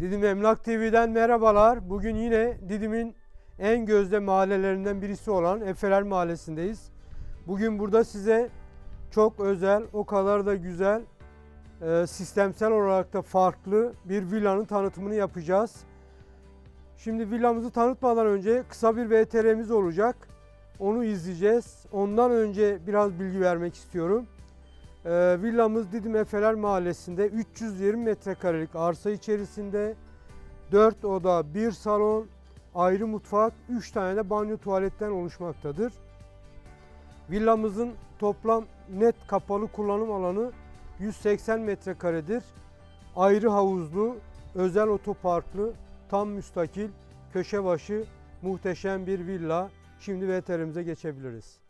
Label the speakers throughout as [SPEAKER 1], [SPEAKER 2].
[SPEAKER 1] Didim Emlak TV'den merhabalar. Bugün yine Didim'in en gözde mahallelerinden birisi olan Efeler Mahallesi'ndeyiz. Bugün burada size çok özel, o kadar da güzel, e, sistemsel olarak da farklı bir villanın tanıtımını yapacağız. Şimdi villamızı tanıtmadan önce kısa bir VTR'miz olacak. Onu izleyeceğiz. Ondan önce biraz bilgi vermek istiyorum. Ee, villamız Didim Efeler Mahallesi'nde 320 metrekarelik arsa içerisinde 4 oda, 1 salon, ayrı mutfak, 3 tane de banyo tuvaletten oluşmaktadır. Villamızın toplam net kapalı kullanım alanı 180 metrekaredir. Ayrı havuzlu, özel otoparklı, tam müstakil, köşe başı, muhteşem bir villa. Şimdi VTR'imize geçebiliriz.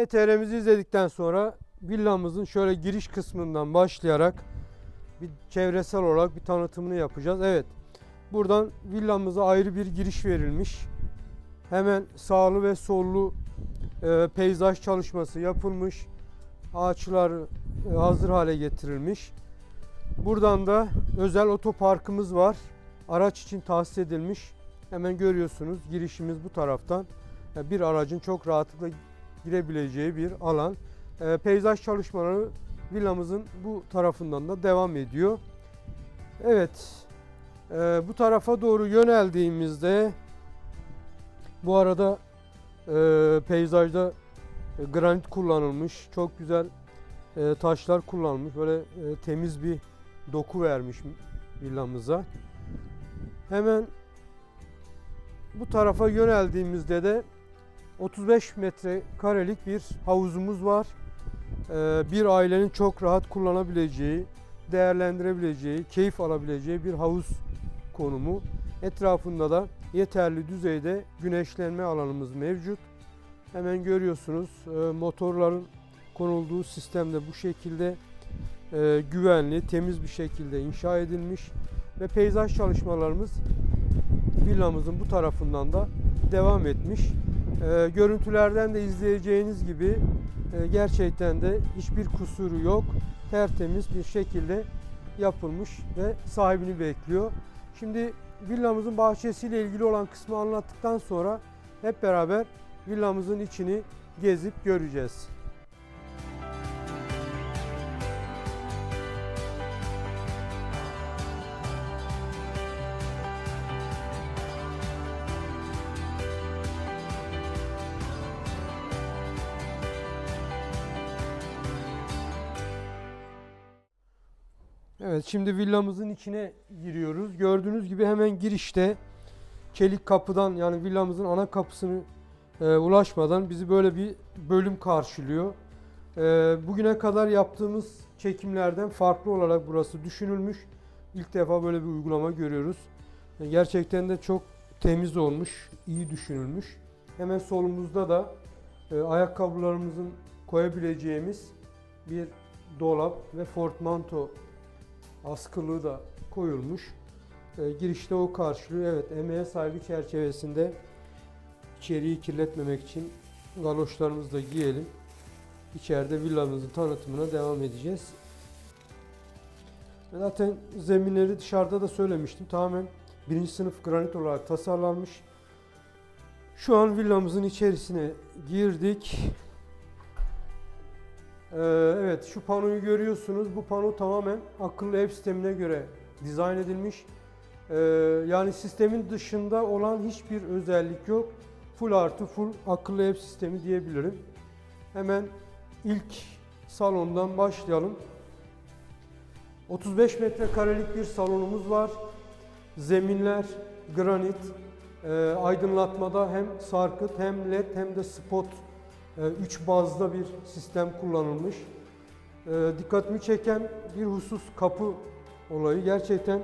[SPEAKER 1] VTR'mizi izledikten sonra villamızın şöyle giriş kısmından başlayarak bir çevresel olarak bir tanıtımını yapacağız. Evet. Buradan villamıza ayrı bir giriş verilmiş. Hemen sağlı ve sollu e, peyzaj çalışması yapılmış. Ağaçlar e, hazır hale getirilmiş. Buradan da özel otoparkımız var. Araç için tahsis edilmiş. Hemen görüyorsunuz girişimiz bu taraftan. Yani bir aracın çok rahatlıkla girebileceği bir alan. E, peyzaj çalışmaları villamızın bu tarafından da devam ediyor. Evet, e, bu tarafa doğru yöneldiğimizde bu arada e, peyzajda e, granit kullanılmış, çok güzel e, taşlar kullanılmış, böyle e, temiz bir doku vermiş villamıza. Hemen bu tarafa yöneldiğimizde de 35 metrekarelik bir havuzumuz var. Ee, bir ailenin çok rahat kullanabileceği, değerlendirebileceği, keyif alabileceği bir havuz konumu. Etrafında da yeterli düzeyde güneşlenme alanımız mevcut. Hemen görüyorsunuz e, motorların konulduğu sistem de bu şekilde e, güvenli, temiz bir şekilde inşa edilmiş ve peyzaj çalışmalarımız villamızın bu tarafından da devam etmiş. E, görüntülerden de izleyeceğiniz gibi e, gerçekten de hiçbir kusuru yok. Tertemiz bir şekilde yapılmış ve sahibini bekliyor. Şimdi villamızın bahçesiyle ilgili olan kısmı anlattıktan sonra hep beraber villamızın içini gezip göreceğiz. Evet şimdi villamızın içine giriyoruz. Gördüğünüz gibi hemen girişte çelik kapıdan yani villamızın ana kapısını e, ulaşmadan bizi böyle bir bölüm karşılıyor. E, bugüne kadar yaptığımız çekimlerden farklı olarak burası düşünülmüş. İlk defa böyle bir uygulama görüyoruz. E, gerçekten de çok temiz olmuş, iyi düşünülmüş. Hemen solumuzda da e, ayakkabılarımızın koyabileceğimiz bir dolap ve portmanto askılığı da koyulmuş. E, girişte o karşılıyor. Evet emeğe saygı çerçevesinde içeriği kirletmemek için galoşlarımızı da giyelim. İçeride villamızın tanıtımına devam edeceğiz. Zaten zeminleri dışarıda da söylemiştim. Tamamen birinci sınıf granit olarak tasarlanmış. Şu an villamızın içerisine girdik. Ee, evet şu panoyu görüyorsunuz. Bu pano tamamen akıllı ev sistemine göre dizayn edilmiş. Ee, yani sistemin dışında olan hiçbir özellik yok. Full artı full akıllı ev sistemi diyebilirim. Hemen ilk salondan başlayalım. 35 metrekarelik bir salonumuz var. Zeminler granit. Ee, aydınlatmada hem sarkıt hem led hem de spot 3 bazda bir sistem kullanılmış. Ee, dikkatimi çeken bir husus kapı olayı. Gerçekten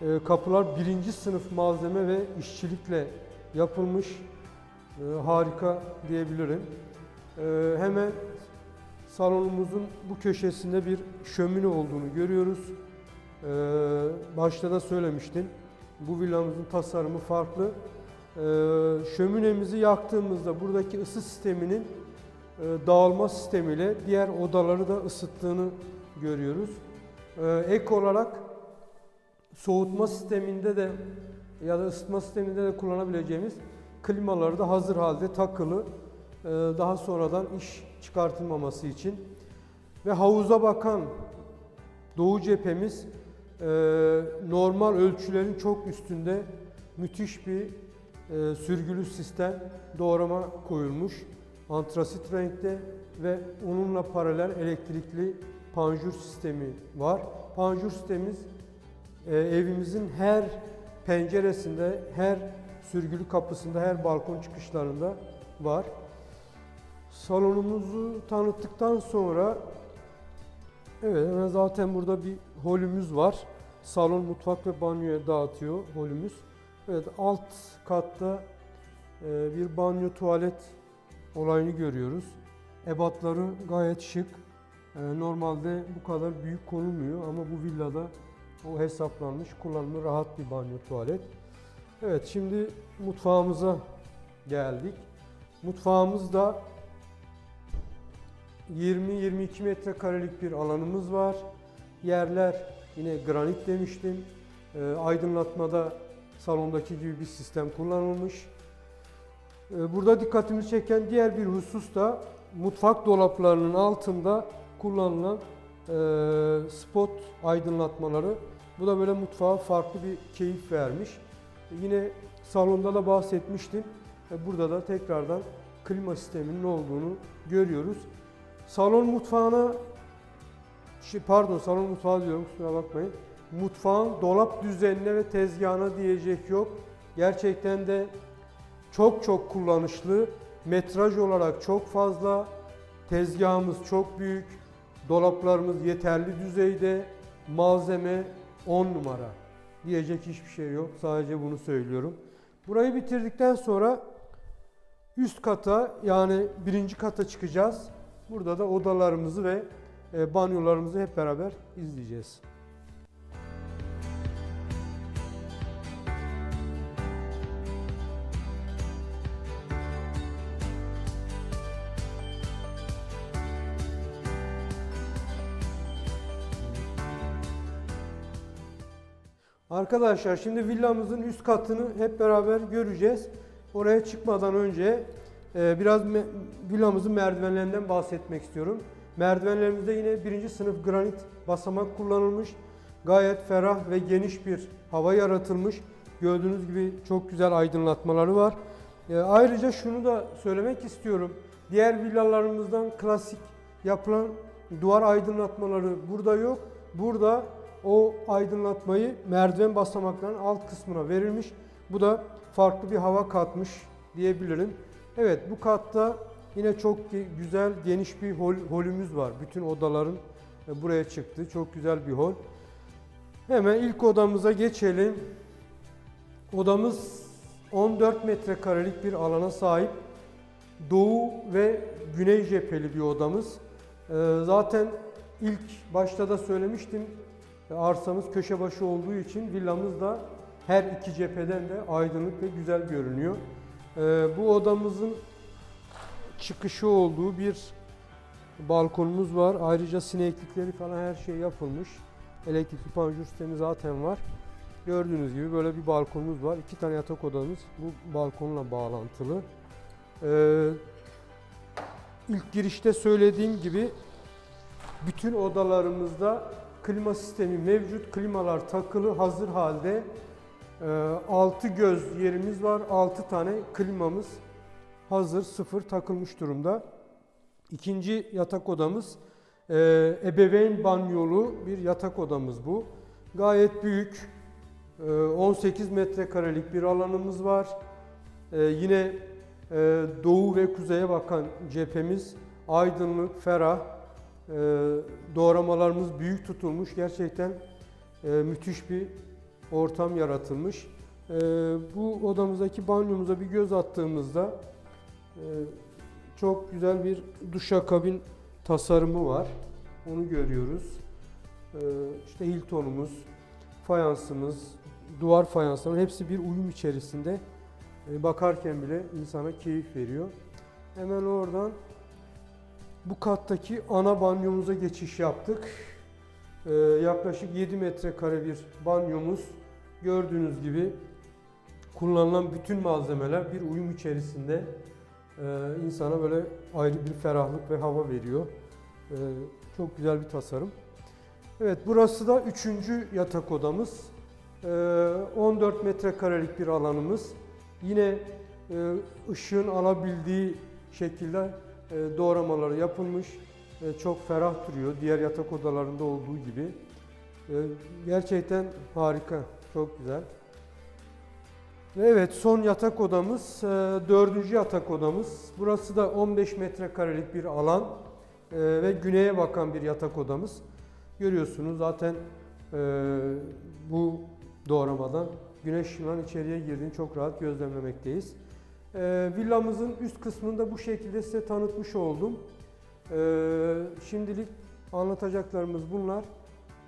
[SPEAKER 1] e, kapılar birinci sınıf malzeme ve işçilikle yapılmış. Ee, harika diyebilirim. Ee, hemen salonumuzun bu köşesinde bir şömine olduğunu görüyoruz. Ee, başta da söylemiştim. Bu villamızın tasarımı farklı. Ee, şöminemizi yaktığımızda buradaki ısı sisteminin e, dağılma sistemiyle diğer odaları da ısıttığını görüyoruz. Ee, ek olarak soğutma sisteminde de ya da ısıtma sisteminde de kullanabileceğimiz klimaları da hazır halde takılı. Ee, daha sonradan iş çıkartılmaması için ve havuza bakan doğu cephemiz e, normal ölçülerin çok üstünde müthiş bir e, sürgülü sistem doğrama koyulmuş. Antrasit renkte ve onunla paralel elektrikli panjur sistemi var. Panjur sistemimiz e, evimizin her penceresinde, her sürgülü kapısında, her balkon çıkışlarında var. Salonumuzu tanıttıktan sonra evet zaten burada bir holümüz var. Salon, mutfak ve banyoya dağıtıyor holümüz. Evet alt katta e, bir banyo tuvalet olayını görüyoruz. Ebatları gayet şık. E, Normalde bu kadar büyük konulmuyor ama bu villada o hesaplanmış, kullanımı rahat bir banyo tuvalet. Evet şimdi mutfağımıza geldik. Mutfağımızda 20-22 metrekarelik bir alanımız var. Yerler yine granit demiştim. E, aydınlatmada salondaki gibi bir sistem kullanılmış. E, burada dikkatimi çeken diğer bir husus da mutfak dolaplarının altında kullanılan e, spot aydınlatmaları. Bu da böyle mutfağa farklı bir keyif vermiş. Yine salonda da bahsetmiştim. E, burada da tekrardan klima sisteminin olduğunu görüyoruz. Salon mutfağına şey, pardon salon mutfağı diyorum kusura bakmayın. Mutfağın dolap düzenine ve tezgahına diyecek yok. Gerçekten de çok çok kullanışlı. Metraj olarak çok fazla. Tezgahımız çok büyük. Dolaplarımız yeterli düzeyde. Malzeme 10 numara. Diyecek hiçbir şey yok. Sadece bunu söylüyorum. Burayı bitirdikten sonra üst kata yani birinci kata çıkacağız. Burada da odalarımızı ve e, banyolarımızı hep beraber izleyeceğiz. Arkadaşlar şimdi villamızın üst katını hep beraber göreceğiz. Oraya çıkmadan önce e, biraz villamızın merdivenlerinden bahsetmek istiyorum. Merdivenlerimizde yine birinci sınıf granit basamak kullanılmış. Gayet ferah ve geniş bir hava yaratılmış. Gördüğünüz gibi çok güzel aydınlatmaları var. E, ayrıca şunu da söylemek istiyorum. Diğer villalarımızdan klasik yapılan duvar aydınlatmaları burada yok. Burada o aydınlatmayı merdiven basamaklarının alt kısmına verilmiş. Bu da farklı bir hava katmış diyebilirim. Evet bu katta yine çok güzel geniş bir hol, holümüz var. Bütün odaların e, buraya çıktı. Çok güzel bir hol. Hemen ilk odamıza geçelim. Odamız 14 metrekarelik bir alana sahip. Doğu ve güney cepheli bir odamız. Ee, Zaten ilk başta da söylemiştim. E, Arsamız köşe başı olduğu için villamız da her iki cepheden de aydınlık ve güzel görünüyor. Ee, Bu odamızın çıkışı olduğu bir balkonumuz var. Ayrıca sineklikleri falan her şey yapılmış. Elektrikli panjur sistemi zaten var. Gördüğünüz gibi böyle bir balkonumuz var. İki tane yatak odamız bu balkonla bağlantılı. Ee, ilk girişte söylediğim gibi bütün odalarımızda klima sistemi mevcut. Klimalar takılı hazır halde. 6 göz yerimiz var. 6 tane klimamız hazır sıfır takılmış durumda. İkinci yatak odamız e, ebeveyn banyolu bir yatak odamız bu. Gayet büyük. e, 18 metrekarelik bir alanımız var. E, yine e, doğu ve kuzeye bakan cephemiz aydınlık, ferah. E, doğramalarımız büyük tutulmuş. Gerçekten e, müthiş bir ortam yaratılmış. E, bu odamızdaki banyomuza bir göz attığımızda e, çok güzel bir duşakabin tasarımı var. Onu görüyoruz. E, işte Hilton'umuz, fayansımız, duvar fayansların hepsi bir uyum içerisinde. Bakarken bile insana keyif veriyor. Hemen oradan bu kattaki ana banyomuza geçiş yaptık. E, yaklaşık 7 metrekare bir banyomuz. Gördüğünüz gibi kullanılan bütün malzemeler bir uyum içerisinde e, insana böyle ayrı bir ferahlık ve hava veriyor. E, çok güzel bir tasarım. Evet burası da üçüncü yatak odamız. E, 14 metrekarelik bir alanımız. Yine e, ışığın alabildiği şekilde doğramaları yapılmış. E, çok ferah duruyor. Diğer yatak odalarında olduğu gibi. E, gerçekten harika. Çok güzel. Ve evet son yatak odamız, e, dördüncü yatak odamız. Burası da 15 metrekarelik bir alan e, ve güneye bakan bir yatak odamız. Görüyorsunuz zaten e, bu doğramadan güneş ışığının içeriye girdiğini çok rahat gözlemlemekteyiz. E, villamızın üst kısmını da bu şekilde size tanıtmış oldum. E, şimdilik anlatacaklarımız bunlar.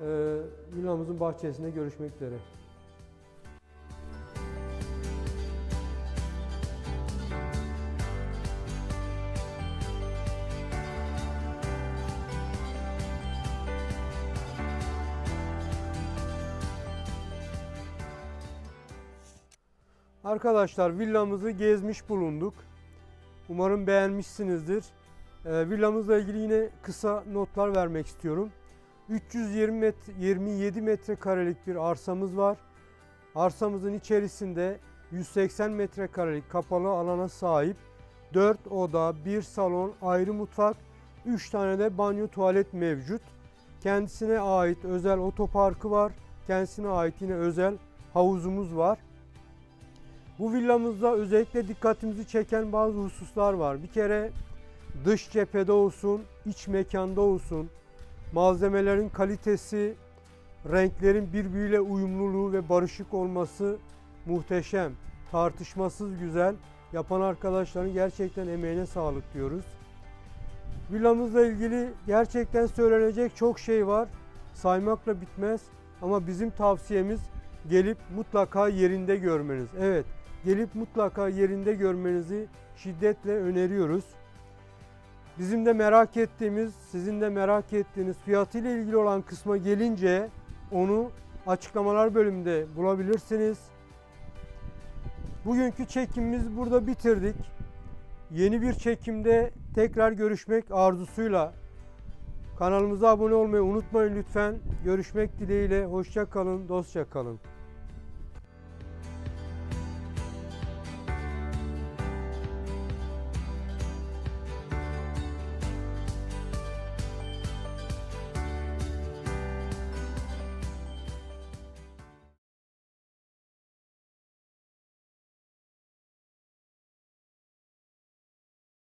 [SPEAKER 1] E, villamızın bahçesinde görüşmek üzere. Arkadaşlar villamızı gezmiş bulunduk. Umarım beğenmişsinizdir. Ee, villamızla ilgili yine kısa notlar vermek istiyorum. 320 met 27 metrekarelik bir arsamız var. Arsamızın içerisinde 180 metrekarelik kapalı alana sahip 4 oda, 1 salon, ayrı mutfak, 3 tane de banyo tuvalet mevcut. Kendisine ait özel otoparkı var. Kendisine ait yine özel havuzumuz var. Bu villamızda özellikle dikkatimizi çeken bazı hususlar var. Bir kere dış cephede olsun, iç mekanda olsun, malzemelerin kalitesi, renklerin birbiriyle uyumluluğu ve barışık olması muhteşem. Tartışmasız güzel. Yapan arkadaşların gerçekten emeğine sağlık diyoruz. Villamızla ilgili gerçekten söylenecek çok şey var. Saymakla bitmez ama bizim tavsiyemiz gelip mutlaka yerinde görmeniz. Evet, gelip mutlaka yerinde görmenizi şiddetle öneriyoruz. Bizim de merak ettiğimiz, sizin de merak ettiğiniz fiyatıyla ilgili olan kısma gelince onu açıklamalar bölümünde bulabilirsiniz. Bugünkü çekimimizi burada bitirdik. Yeni bir çekimde tekrar görüşmek arzusuyla kanalımıza abone olmayı unutmayın lütfen. Görüşmek dileğiyle hoşça kalın, dostça kalın.